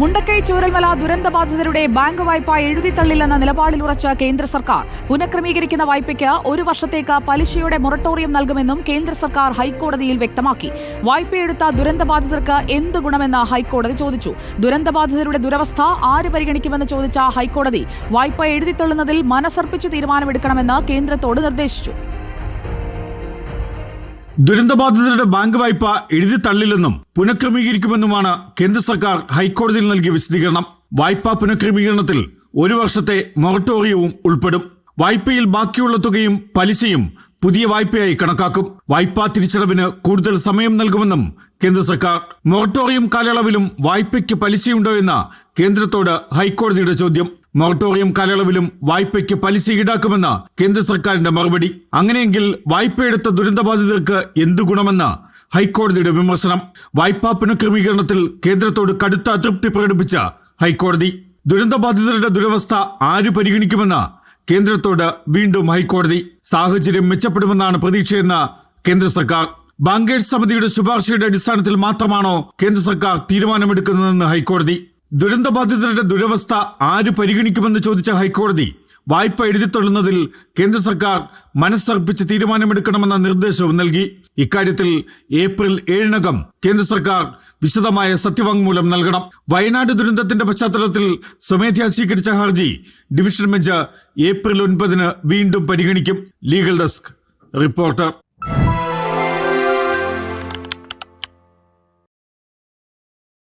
Mundakkai Chooralmala ദുരന്തബാധിതരുടെ bank വായ്പ എഴുതിത്തള്ളില്ലെന്ന നിലപാടിൽ ഉറച്ച കേന്ദ്ര സർക്കാർ. പുനഃക്രമീകരിക്കുന്ന വായ്പയ്ക്ക് ഒരു വർഷത്തേക്ക് പലിശയുടെ മൊറട്ടോറിയം നൽകുമെന്നും കേന്ദ്ര സർക്കാർ ഹൈക്കോടതിയിൽ വ്യക്തമാക്കി. വായ്പയെടുത്ത ദുരന്തബാധിതർക്ക് എന്ത് ഗുണമെന്ന് ഹൈക്കോടതി ചോദിച്ചു. ദുരന്തബാധിതരുടെ ദുരവസ്ഥ ആര് പരിഗണിക്കുമെന്ന് ചോദിച്ച ഹൈക്കോടതി വായ്പ എഴുതിത്തള്ളുന്നതിൽ മനസർപ്പിച്ച് തീരുമാനമെടുക്കണമെന്ന് കേന്ദ്രത്തോട് നിർദ്ദേശിച്ചു. ദുരന്തബാധിതരുടെ ബാങ്ക് വായ്പ എഴുതി തള്ളില്ലെന്നും പുനഃക്രമീകരിക്കുമെന്നുമാണ് കേന്ദ്ര സർക്കാർ ഹൈക്കോടതിയിൽ നൽകിയ വിശദീകരണം. വായ്പാ പുനഃക്രമീകരണത്തിൽ ഒരു വർഷത്തെ മൊറട്ടോറിയവും ഉൾപ്പെടും. വായ്പയിൽ ബാക്കിയുള്ള തുകയും പലിശയും പുതിയ വായ്പയായി കണക്കാക്കും. വായ്പാ തിരിച്ചടവിന് കൂടുതൽ സമയം നൽകുമെന്നും കേന്ദ്ര സർക്കാർ. മൊറട്ടോറിയം കാലയളവിലും വായ്പയ്ക്ക് പലിശയുണ്ടോ എന്ന കേന്ദ്രത്തോട് ഹൈക്കോടതിയുടെ ചോദ്യം. മൊറട്ടോറിയം കാലയളവിലും വായ്പയ്ക്ക് പലിശ ഈടാക്കുമെന്ന് കേന്ദ്ര സർക്കാരിന്റെ മറുപടി. അങ്ങനെയെങ്കിൽ വായ്പയെടുത്ത ദുരന്തബാധിതർക്ക് എന്തു ഗുണമെന്ന് ഹൈക്കോടതിയുടെ വിമർശനം. വായ്പാ പുനഃക്രമീകരണത്തിൽ കേന്ദ്രത്തോട് കടുത്ത അതൃപ്തി പ്രകടിപ്പിച്ച ഹൈക്കോടതി. ദുരന്തബാധിതരുടെ ദുരവസ്ഥ ആര് പരിഗണിക്കുമെന്ന് കേന്ദ്രത്തോട് വീണ്ടും ഹൈക്കോടതി. സാഹചര്യം മെച്ചപ്പെടുമെന്നാണ് പ്രതീക്ഷയെന്ന് കേന്ദ്ര സർക്കാർ. ബാങ്കേഴ്സ് സമിതിയുടെ ശുപാർശയുടെ അടിസ്ഥാനത്തിൽ മാത്രമാണോ കേന്ദ്ര സർക്കാർ തീരുമാനമെടുക്കുന്നതെന്ന് ഹൈക്കോടതി. ദുരന്തബാധിതരുടെ ദുരവസ്ഥ ആര് പരിഗണിക്കുമെന്ന് ചോദിച്ച ഹൈക്കോടതി വായ്പ എഴുതിത്തള്ളുന്നതിൽ കേന്ദ്ര സർക്കാർ മനസ്സർപ്പിച്ച് തീരുമാനമെടുക്കണമെന്ന നിർദ്ദേശവും നൽകി. ഇക്കാര്യത്തിൽ ഏപ്രിൽ ഏഴിനകം കേന്ദ്ര സർക്കാർ വിശദമായ സത്യവാങ്മൂലം നൽകണം. വയനാട് ദുരന്തത്തിന്റെ പശ്ചാത്തലത്തിൽ സ്വമേധ്യാ സ്വീകരിച്ച ഹർജി ഡിവിഷൻ ബെഞ്ച് ഏപ്രിൽ ഒൻപതിന് വീണ്ടും പരിഗണിക്കും. Legal desk reporter